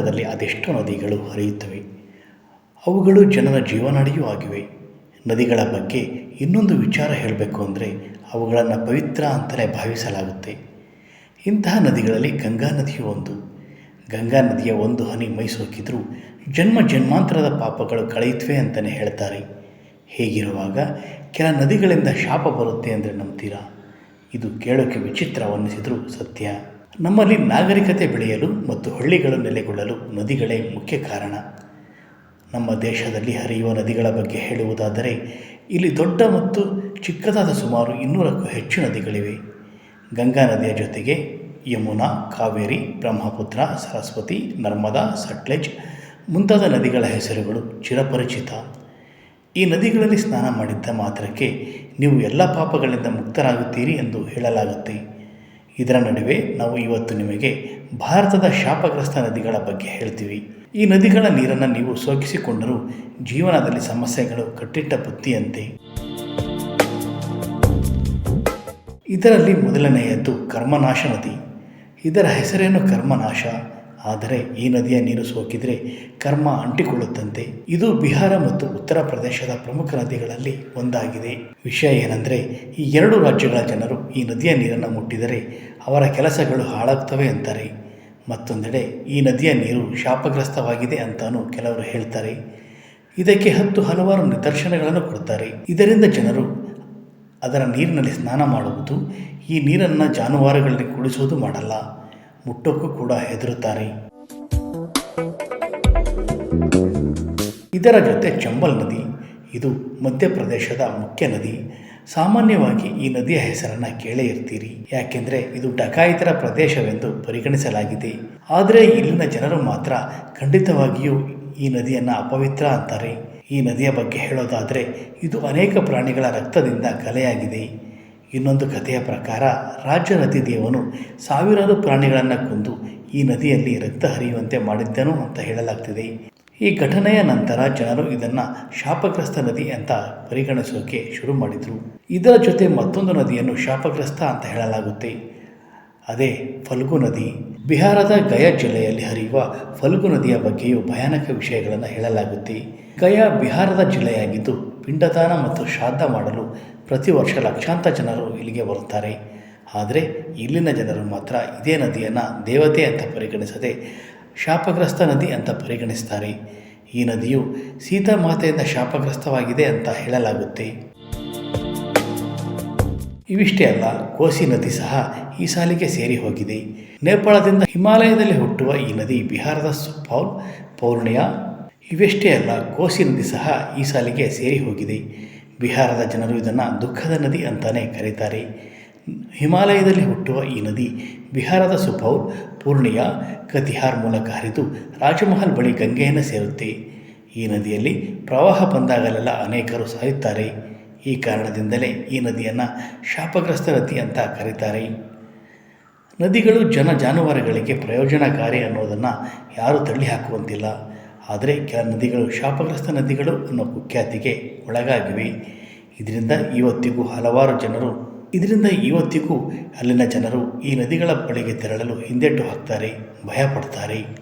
ಕರ್ನಾಟಕದಲ್ಲಿ ಅದೆಷ್ಟೋ ನದಿಗಳು ಹರಿಯುತ್ತವೆ. ಅವುಗಳು ಜನರ ಜೀವನಾಡಿಯೂ ಆಗಿವೆ. ನದಿಗಳ ಬಗ್ಗೆ ಇನ್ನೊಂದು ವಿಚಾರ ಹೇಳಬೇಕು ಅಂದರೆ ಅವುಗಳನ್ನು ಪವಿತ್ರ ಅಂತಲೇ ಭಾವಿಸಲಾಗುತ್ತೆ. ಇಂತಹ ನದಿಗಳಲ್ಲಿ ಗಂಗಾ ನದಿಯು ಒಂದು. ಗಂಗಾ ನದಿಯ ಒಂದು ಹನಿ ಮೈಸೋಕಿದ್ರೂ ಜನ್ಮ ಜನ್ಮಾಂತರದ ಪಾಪಗಳು ಕಳೆಯುತ್ತವೆ ಅಂತಲೇ ಹೇಳ್ತಾರೆ. ಹೀಗಿರುವಾಗ ಕೆಲ ನದಿಗಳಿಂದ ಶಾಪ ಬರುತ್ತೆ ಅಂದರೆ ನಂಬ್ತೀರಾ? ಇದು ಕೇಳೋಕ್ಕೆ ವಿಚಿತ್ರವನ್ನಿಸಿದರೂ ಸತ್ಯ. ನಮ್ಮಲ್ಲಿ ನಾಗರಿಕತೆ ಬೆಳೆಯಲು ಮತ್ತು ಹಳ್ಳಿಗಳು ನೆಲೆಗೊಳ್ಳಲು ನದಿಗಳೇ ಮುಖ್ಯ ಕಾರಣ. ನಮ್ಮ ದೇಶದಲ್ಲಿ ಹರಿಯುವ ನದಿಗಳ ಬಗ್ಗೆ ಹೇಳುವುದಾದರೆ, ಇಲ್ಲಿ ದೊಡ್ಡ ಮತ್ತು ಚಿಕ್ಕದಾದ ಸುಮಾರು ಇನ್ನೂರಕ್ಕೂ ಹೆಚ್ಚು ನದಿಗಳಿವೆ. ಗಂಗಾ ನದಿಯ ಜೊತೆಗೆ ಯಮುನಾ, ಕಾವೇರಿ, ಬ್ರಹ್ಮಪುತ್ರ, ಸರಸ್ವತಿ, ನರ್ಮದಾ, ಸಟ್ಲೆಜ್ ಮುಂತಾದ ನದಿಗಳ ಹೆಸರುಗಳು ಚಿರಪರಿಚಿತ. ಈ ನದಿಗಳಲ್ಲಿ ಸ್ನಾನ ಮಾಡಿದ್ದ ಮಾತ್ರಕ್ಕೆ ನೀವು ಎಲ್ಲ ಪಾಪಗಳಿಂದ ಮುಕ್ತರಾಗುತ್ತೀರಿ ಎಂದು ಹೇಳಲಾಗುತ್ತೆ. ಇದರ ನಡುವೆ ನಾವು ಇವತ್ತು ನಿಮಗೆ ಭಾರತದ ಶಾಪಗ್ರಸ್ತ ನದಿಗಳ ಬಗ್ಗೆ ಹೇಳ್ತೀವಿ. ಈ ನದಿಗಳ ನೀರನ್ನು ನೀವು ಸೋಕಿಸಿಕೊಂಡರೂ ಜೀವನದಲ್ಲಿ ಸಮಸ್ಯೆಗಳು ಕಟ್ಟಿಟ್ಟ ಬುತ್ತಿಯಂತೆ. ಇದರಲ್ಲಿ ಮೊದಲನೆಯದ್ದು ಕರ್ಮನಾಶ ನದಿ. ಇದರ ಹೆಸರೇನು ಕರ್ಮನಾಶ? ಆದರೆ ಈ ನದಿಯ ನೀರು ಸೋಕಿದರೆ ಕರ್ಮ ಅಂಟಿಕೊಳ್ಳುತ್ತಂತೆ. ಇದು ಬಿಹಾರ ಮತ್ತು ಉತ್ತರ ಪ್ರದೇಶದ ಪ್ರಮುಖ ನದಿಗಳಲ್ಲಿ ಒಂದಾಗಿದೆ. ವಿಷಯ ಏನೆಂದರೆ, ಈ ಎರಡು ರಾಜ್ಯಗಳ ಜನರು ಈ ನದಿಯ ನೀರನ್ನು ಮುಟ್ಟಿದರೆ ಅವರ ಕೆಲಸಗಳು ಹಾಳಾಗ್ತವೆ ಅಂತಾರೆ. ಮತ್ತೊಂದೆಡೆ, ಈ ನದಿಯ ನೀರು ಶಾಪಗ್ರಸ್ತವಾಗಿದೆ ಅಂತಾನೂ ಕೆಲವರು ಹೇಳ್ತಾರೆ. ಇದಕ್ಕೆ ಹತ್ತು ಹಲವಾರು ನಿದರ್ಶನಗಳನ್ನು ಕೊಡ್ತಾರೆ. ಇದರಿಂದ ಜನರು ಅದರ ನೀರಿನಲ್ಲಿ ಸ್ನಾನ ಮಾಡುವುದು, ಈ ನೀರನ್ನು ಜಾನುವಾರುಗಳಿಗೆ ಕುಡಿಸುವುದು ಮಾಡಲ್ಲ. ಮುಟ್ಟೋಕ್ಕೂ ಕೂಡ ಹೆದರುತ್ತಾರೆ. ಇದರ ಜೊತೆ ಚಂಬಲ್ ನದಿ, ಇದು ಮಧ್ಯಪ್ರದೇಶದ ಮುಖ್ಯ ನದಿ. ಸಾಮಾನ್ಯವಾಗಿ ಈ ನದಿಯ ಹೆಸರನ್ನು ಕೇಳೇ ಇರ್ತೀರಿ. ಯಾಕೆಂದರೆ ಇದು ಡಕಾಯಿತರ ಪ್ರದೇಶವೆಂದು ಪರಿಗಣಿಸಲಾಗಿದೆ. ಆದರೆ ಇಲ್ಲಿನ ಜನರು ಮಾತ್ರ ಖಂಡಿತವಾಗಿಯೂ ಈ ನದಿಯನ್ನು ಅಪವಿತ್ರ ಅಂತಾರೆ. ಈ ನದಿಯ ಬಗ್ಗೆ ಹೇಳೋದಾದರೆ ಇದು ಅನೇಕ ಪ್ರಾಣಿಗಳ ರಕ್ತದಿಂದ ಕಲೆಯಾಗಿದೆ. ಇನ್ನೊಂದು ಕಥೆಯ ಪ್ರಕಾರ ನದಿ ದೇವನು ಸಾವಿರಾರು ಪ್ರಾಣಿಗಳನ್ನು ಕೊಂದು ಈ ನದಿಯಲ್ಲಿ ರಕ್ತ ಹರಿಯುವಂತೆ ಮಾಡಿದ್ದನು ಅಂತ ಹೇಳಲಾಗ್ತಿದೆ. ಈ ಘಟನೆಯ ನಂತರ ಜನರು ಇದನ್ನು ಶಾಪಗ್ರಸ್ತ ನದಿ ಅಂತ ಪರಿಗಣಿಸೋಕೆ ಶುರು ಮಾಡಿದರು. ಇದರ ಜೊತೆ ಮತ್ತೊಂದು ನದಿಯನ್ನು ಶಾಪಗ್ರಸ್ತ ಅಂತ ಹೇಳಲಾಗುತ್ತೆ. ಅದೇ ಫಲ್ಗು ನದಿ. ಬಿಹಾರದ ಗಯಾ ಜಿಲ್ಲೆಯಲ್ಲಿ ಹರಿಯುವ ಫಲ್ಗು ನದಿಯ ಬಗ್ಗೆಯೂ ಭಯಾನಕ ವಿಷಯಗಳನ್ನು ಹೇಳಲಾಗುತ್ತೆ. ಗಯಾ ಬಿಹಾರದ ಜಿಲ್ಲೆಯಾಗಿದ್ದು ಪಿಂಡದಾನ ಮತ್ತು ಶ್ರಾದ್ದ ಮಾಡಲು ಪ್ರತಿ ವರ್ಷ ಲಕ್ಷಾಂತರ ಜನರು ಇಲ್ಲಿಗೆ ಬರುತ್ತಾರೆ. ಆದರೆ ಇಲ್ಲಿನ ಜನರು ಮಾತ್ರ ಇದೇ ನದಿಯನ್ನು ದೇವತೆ ಅಂತ ಪರಿಗಣಿಸದೆ ಶಾಪಗ್ರಸ್ತ ನದಿ ಅಂತ ಪರಿಗಣಿಸ್ತಾರೆ. ಈ ನದಿಯು ಸೀತಾ ಮಾತೆಯಿಂದ ಶಾಪಗ್ರಸ್ತವಾಗಿದೆ ಅಂತ ಹೇಳಲಾಗುತ್ತೆ. ಇವಿಷ್ಟೇ ಅಲ್ಲ, ಕೋಸಿ ನದಿ ಸಹ ಈ ಸಾಲಿಗೆ ಸೇರಿ ಹೋಗಿದೆ. ನೇಪಾಳದಿಂದ ಹಿಮಾಲಯದಲ್ಲಿ ಹುಟ್ಟುವ ಈ ನದಿ ಬಿಹಾರದ ಸುಪೌಲ್, ಪೌರ್ಣಿಯಾ, ಇವೆಷ್ಟೇ ಅಲ್ಲ, ಕೋಸಿ ನದಿ ಸಹ ಈ ಸಾಲಿಗೆ ಸೇರಿ ಹೋಗಿದೆ. ಬಿಹಾರದ ಜನರು ಇದನ್ನು ದುಃಖದ ನದಿ ಅಂತಲೇ ಕರೀತಾರೆ. ಹಿಮಾಲಯದಲ್ಲಿ ಹುಟ್ಟುವ ಈ ನದಿ ಬಿಹಾರದ ಸುಪೌಲ್, ಪೂರ್ಣಿಯಾ, ಕತಿಹಾರ್ ಮೂಲಕ ಹರಿದು ರಾಜಮಹಲ್ ಬಳಿ ಗಂಗೆಯನ್ನು ಸೇರುತ್ತೆ. ಈ ನದಿಯಲ್ಲಿ ಪ್ರವಾಹ ಬಂದಾಗಲೆಲ್ಲ ಅನೇಕರು ಸಾಯುತ್ತಾರೆ. ಈ ಕಾರಣದಿಂದಲೇ ಈ ನದಿಯನ್ನು ಶಾಪಗ್ರಸ್ತ ನದಿ ಅಂತ ಕರೀತಾರೆ. ನದಿಗಳು ಜನ ಜಾನುವಾರುಗಳಿಗೆ ಪ್ರಯೋಜನಕಾರಿ ಅನ್ನೋದನ್ನು ಯಾರೂ ತಳ್ಳಿ ಹಾಕುವಂತಿಲ್ಲ ಆದರೆ ಕೆಲ ನದಿಗಳು, ಶಾಪಗ್ರಸ್ತ ನದಿಗಳು ಅನ್ನೋ ಕುಖ್ಯಾತಿಗೆ ಒಳಗಾಗಿವೆ. ಇದರಿಂದ ಇವತ್ತಿಗೂ ಹಲವಾರು ಜನರು, ಇದರಿಂದ ಇವತ್ತಿಗೂ ಅಲ್ಲಿನ ಜನರು ಈ ನದಿಗಳ ಬಳಿಗೆ ತೆರಳಲು ಹಿಂದೆಟ್ಟು ಹಾಕ್ತಾರೆ, ಭಯಪಡ್ತಾರೆ.